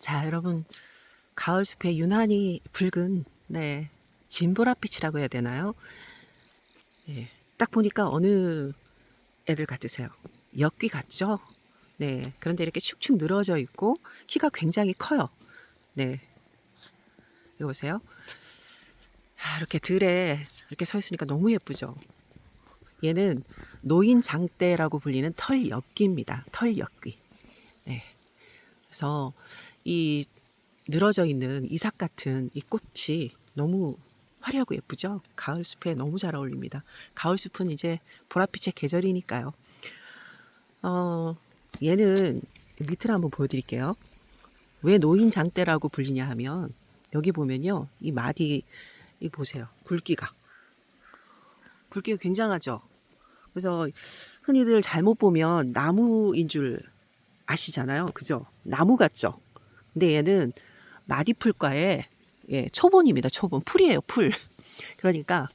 자, 여러분, 가을 숲에 유난히 붉은, 네, 진보라빛이라고 해야 되나요? 예, 딱 보니까 어느 애들 같으세요? 엽귀 같죠? 네, 그런데 이렇게 축축 늘어져 있고, 키가 굉장히 커요. 네. 이거 보세요. 아, 이렇게 들에 이렇게 서 있으니까 너무 예쁘죠? 얘는 노인 장대라고 불리는 털엽귀입니다. 털엽귀. 네. 그래서 이 늘어져 있는 이삭 같은 이 꽃이 너무 화려하고 예쁘죠? 가을 숲에 너무 잘 어울립니다. 가을 숲은 이제 보랏빛의 계절이니까요. 어, 얘는 밑을 한번 보여드릴게요. 왜 노인 장대라고 불리냐 하면 여기 보면요. 이 마디 이 보세요. 굵기가 굵기가 굉장하죠. 그래서 흔히들 잘못 보면 나무인 줄 아시잖아요. 그죠? 나무 같죠? 근데 얘는 마디풀과의 예, 초본입니다. 초본. 풀이에요, 풀. 그러니까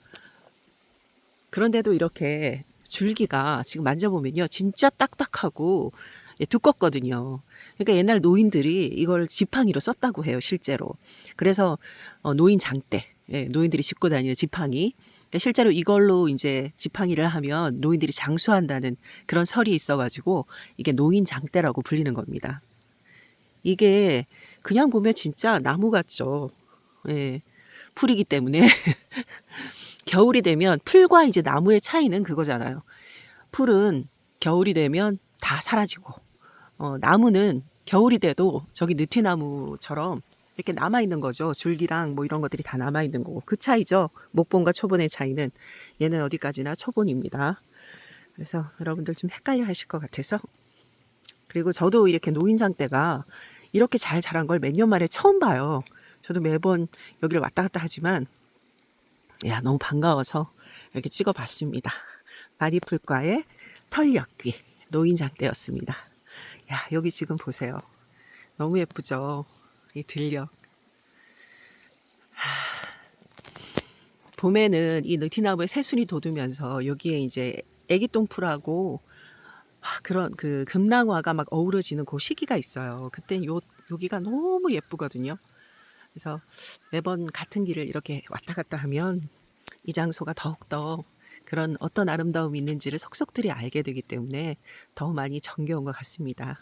그런데도 이렇게 줄기가 지금 만져보면요. 진짜 딱딱하고 예, 두껍거든요. 그러니까 옛날 노인들이 이걸 지팡이로 썼다고 해요, 실제로. 그래서 어, 노인 장대, 예, 노인들이 짚고 다니는 지팡이. 그러니까 실제로 이걸로 이제 지팡이를 하면 노인들이 장수한다는 그런 설이 있어가지고 이게 노인 장대라고 불리는 겁니다. 이게 그냥 보면 진짜 나무 같죠. 예, 풀이기 때문에 겨울이 되면 풀과 이제 나무의 차이는 그거잖아요. 풀은 겨울이 되면 다 사라지고 어, 나무는 겨울이 돼도 저기 느티나무처럼 이렇게 남아 있는 거죠. 줄기랑 뭐 이런 것들이 다 남아 있는 거고 그 차이죠. 목본과 초본의 차이는 얘는 어디까지나 초본입니다. 그래서 여러분들 좀 헷갈려 하실 것 같아서 그리고 저도 이렇게 노인상 때가 이렇게 잘 자란 걸 몇 년 만에 처음 봐요. 저도 매번 여기를 왔다 갔다 하지만 야 너무 반가워서 이렇게 찍어봤습니다. 마디풀과의 털역귀 노인장 때였습니다. 야 여기 지금 보세요. 너무 예쁘죠. 이 들녘. 하, 봄에는 이 느티나무에 새순이 돋으면서 여기에 이제 애기똥풀하고 아, 그런 그 금낭화가 막 어우러지는 그 시기가 있어요. 그때 요 여기가 너무 예쁘거든요. 그래서 매번 같은 길을 이렇게 왔다 갔다 하면 이 장소가 더욱더 그런 어떤 아름다움이 있는지를 속속들이 알게 되기 때문에 더 많이 정겨운 것 같습니다.